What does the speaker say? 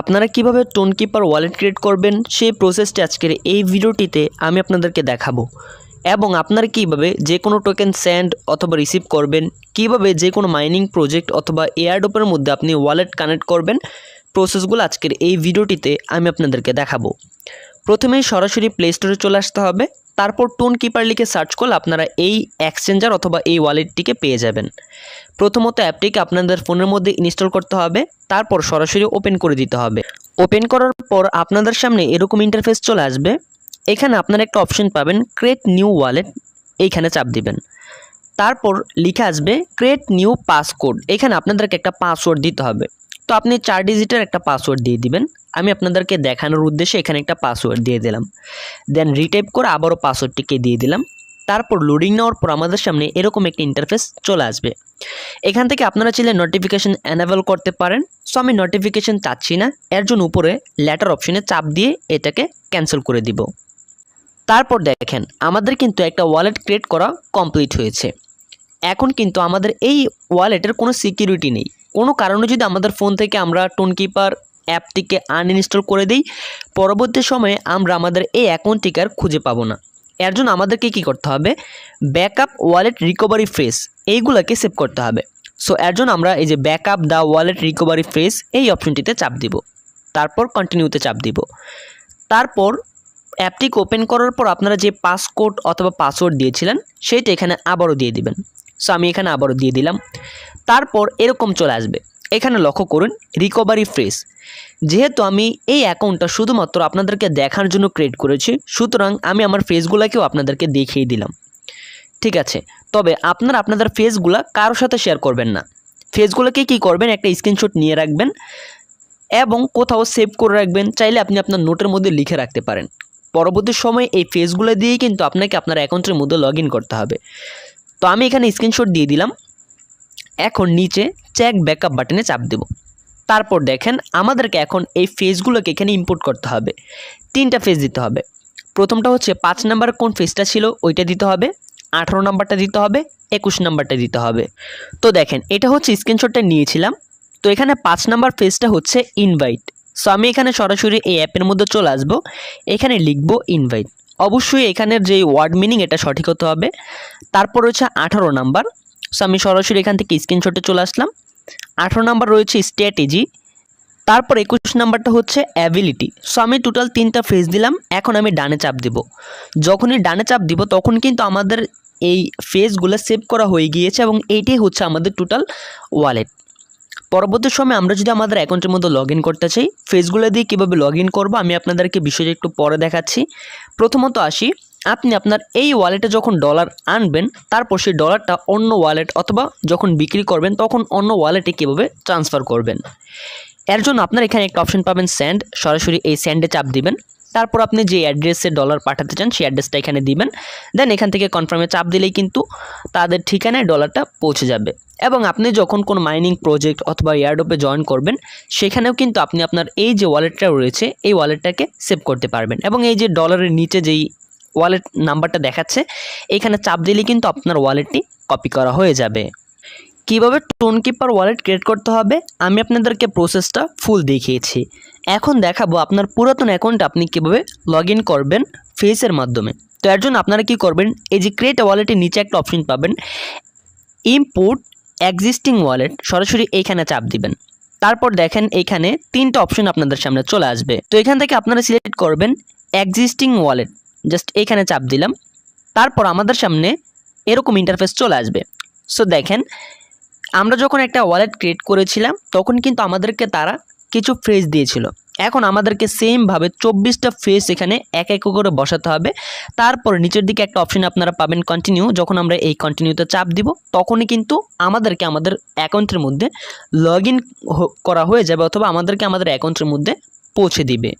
আপনারা কীভাবে tone keeper wallet create করবেন? সেই প্রসেসটি আজকের এই ভিডিওটিতে আমি আপনাদেরকে দেখাবো। এবং আপনারা কীভাবে যে কোনো টোকেন স্যান্ড অথবা রিসিভ করবেন, কীভাবে যে কোনো মাইনিং প্রজেক্ট অথবা এয়ারডোপের মধ্যে আপনি ওয়ালেট কানেক্ট করবেন প্রসেসগুলো আজকের এই ভিডিওটিতে আমি আপনাদেরকে দেখাবো। প্রথমেই সরাসরি প্লে স্টোরে চলে আসতে হবে। তারপর টোন কিপার লিখে সার্চ করলে আপনারা এই এক্সচেঞ্জার অথবা এই ওয়ালেটটিকে পেয়ে যাবেন। প্রথমত অ্যাপটিকে আপনাদের ফোনের মধ্যে ইনস্টল করতে হবে, তারপর সরাসরি ওপেন করে দিতে হবে। ওপেন করার পর আপনাদের সামনে এরকম ইন্টারফেস চলে আসবে। এখানে আপনারা একটা অপশন পাবেন, ক্রিয়েট নিউ ওয়ালেট, এইখানে চাপ দিবেন। তারপর লিখে আসবে, ক্রিয়েট নিউ পাসকোড এখানে আপনাদেরকে একটা পাসওয়ার্ড দিতে হবে। তো আপনি চার ডিজিটের একটা পাসওয়ার্ড দিয়ে দিবেন। আমি আপনাদেরকে দেখানোর উদ্দেশ্যে এখানে একটা পাসওয়ার্ড দিয়ে দিলাম। দেন রিটাইপ করে আবারও পাসওয়ার্ডটিকে দিয়ে দিলাম। তারপর লোডিং নেওয়ার পর আমাদের সামনে এরকম একটি ইন্টারফেস চলে আসবে। এখান থেকে আপনারা চাইলে নোটিফিকেশান অ্যানাবেল করতে পারেন। সো আমি নোটিফিকেশন চাচ্ছি না। এর জন্য উপরে লেটার অপশনে চাপ দিয়ে এটাকে ক্যান্সেল করে দিব। তারপর দেখেন, আমাদের কিন্তু একটা ওয়ালেট ক্রিয়েট করা কমপ্লিট হয়েছে। এখন কিন্তু আমাদের এই ওয়ালেটের কোনো সিকিউরিটি নেই। কোনো কারণে যদি আমাদের ফোন থেকে আমরা টোনকিপার অ্যাপটিকে আনইনস্টল করে দিই, পরবর্তী সময়ে আমরা আমাদের এই অ্যাকাউন্টটিকে আর খুঁজে পাবো না। এর জন্য আমাদেরকে কী করতে হবে? ব্যাকআপ ওয়ালেট রিকভারি ফ্রেস এইগুলোকে সেভ করতে হবে। সো এর জন্য আমরা এই যে backup the wallet recovery phrase এই অপশনটিতে চাপ দিব। তারপর কন্টিনিউতে চাপ দিব। তারপর অ্যাপটিকে ওপেন করার পর আপনারা যে পাসকোড অথবা পাসওয়ার্ড দিয়েছিলেন, সেইটা এখানে আবারও দিয়ে দিবেন। সো আমি এখানে আবারও দিয়ে দিলাম। তারপর এরকম চলে আসবে। এখানে লক্ষ্য করুন রিকভারি ফ্রেস যেহেতু আমি এই অ্যাকাউন্টটা শুধুমাত্র আপনাদেরকে দেখার জন্য ক্রিয়েট করেছি, সুতরাং আমি আমার ফেসগুলোকেও আপনাদেরকে দেখিয়ে দিলাম। ঠিক আছে? তবে আপনারা আপনাদের ফেসগুলা কারোর সাথে শেয়ার করবেন না। ফেসগুলোকে কী করবেন? একটা স্ক্রিনশট নিয়ে রাখবেন এবং কোথাও সেভ করে রাখবেন। চাইলে আপনি আপনার নোটের মধ্যে লিখে রাখতে পারেন। পরবর্তী সময়ে এই ফেসগুলো দিয়েই কিন্তু আপনাকে আপনার অ্যাকাউন্টের মধ্যে লগ করতে হবে। তো আমি এখানে স্ক্রিনশট দিয়ে দিলাম। এখন নিচে চেক ব্যাকআপ বাটনে চাপ দেব। তারপর দেখেন আমাদেরকে এখন এই ফেজগুলোকে এখানে ইম্পোর্ট করতে হবে। তিনটা ফেজ দিতে হবে। প্রথমটা হচ্ছে পাঁচ নাম্বার কোন ফেজটা ছিল, ওইটা দিতে হবে। আঠারো নাম্বারটা দিতে হবে, একুশ নাম্বারটা দিতে হবে। তো দেখেন, এটা হচ্ছে স্ক্রিনশটটা নিয়েছিলাম। তো এখানে পাঁচ নাম্বার ফেজটা হচ্ছে ইনভাইট সো আমি এখানে সরাসরি এই অ্যাপের মধ্যে চলে আসব। এখানে লিখব ইনভাইট অবশ্যই এখানের যে ওয়ার্ড মিনিং এটা সঠিক হতে হবে। তারপর হচ্ছে আঠারো নাম্বার সো আমি সরাসরি এখান থেকে স্ক্রিনশটে চলে আসলাম। আঠারো নাম্বার রয়েছে স্ট্র্যাটেজি তারপর একুশ নাম্বারটা হচ্ছে অ্যাবিলিটি সো আমি টোটাল তিনটা ফেজ দিলাম। এখন আমি ডানে চাপ দিব। যখনই ডানে চাপ দিব, তখন কিন্তু আমাদের এই ফেজগুলো সেভ করা হয়ে গিয়েছে এবং এইটাই হচ্ছে আমাদের টোটাল ওয়ালেট পরবর্তী সময় আমরা যদি আমাদের অ্যাকাউন্টের মধ্যে লগ করতে চাই ফেসগুলো দিয়ে কীভাবে লগ ইন করব, আমি আপনাদেরকে বিষয়টা একটু পরে দেখাচ্ছি। প্রথমত আসি, আপনি আপনার এই ওয়ালেটে যখন ডলার আনবেন, তারপর সেই ডলারটা অন্য ওয়ালেট অথবা যখন বিক্রি করবেন, তখন অন্য ওয়ালেটে কীভাবে ট্রান্সফার করবেন। এর জন্য আপনার এখানে একটা অপশন পাবেন স্যান্ড সরাসরি এই স্যান্ডে চাপ দিবেন। তারপর আপনি যে অ্যাড্রেসে ডলার পাঠাতে চান, সেই অ্যাড্রেসটা এখানে দিবেন। দেন এখান থেকে কনফার্মে চাপ দিলেই কিন্তু তাদের ঠিকানায় ডলারটা পৌঁছে যাবে। এবং আপনি যখন কোনো মাইনিং প্রজেক্ট অথবা এয়ারডোপে জয়েন করবেন, সেখানেও কিন্তু আপনি আপনার এই যে ওয়ালেটটা রয়েছে, এই ওয়ালেটটাকে সেভ করতে পারবেন। এবং এই যে ডলারের নিচে যেই ওয়ালেট নাম্বারটা দেখাচ্ছে, এখানে চাপ দিলেই কিন্তু আপনার ওয়ালেটটি কপি করা হয়ে যাবে। কীভাবে টোন কিপার ওয়ালেট ক্রিয়েট করতে হবে, আমি আপনাদেরকে প্রসেসটা ফুল দেখিয়েছি। এখন দেখাবো আপনার পুরাতন অ্যাকাউন্ট আপনি কীভাবে লগ করবেন ফেসের মাধ্যমে। তো এর জন্য আপনারা কী করবেন, এই যে ক্রিয়েট ওয়ালেটের নিচে একটা অপশন পাবেন ইম্পোর্ট এক্সিস্টিং ওয়ালেট সরাসরি এইখানে চাপ দিবেন। তারপর দেখেন এইখানে তিনটা অপশন আপনাদের সামনে চলে আসবে। তো এখান থেকে আপনারা সিলেক্ট করবেন এক্সিস্টিং ওয়ালেট জাস্ট এইখানে চাপ দিলাম। তারপর আমাদের সামনে এরকম ইন্টারফেস চলে আসবে। সো দেখেন আমরা যখন একটা ওয়ালেট ক্রিয়েট করেছিলাম, তখন কিন্তু আমাদেরকে তারা কিছু ফ্রেজ দিয়েছিল। এখন আমাদেরকে সেমভাবে চব্বিশটা ফেস এখানে এক এক করে বসাতে হবে। তারপর নিচের দিকে একটা অপশন আপনারা পাবেন কন্টিনিউ যখন আমরা এই কন্টিনিউতে চাপ দিব, তখনই কিন্তু আমাদেরকে আমাদের অ্যাকাউন্টের মধ্যে লগ করা হয়ে যাবে অথবা আমাদেরকে আমাদের অ্যাকাউন্টের মধ্যে পৌঁছে দিবে।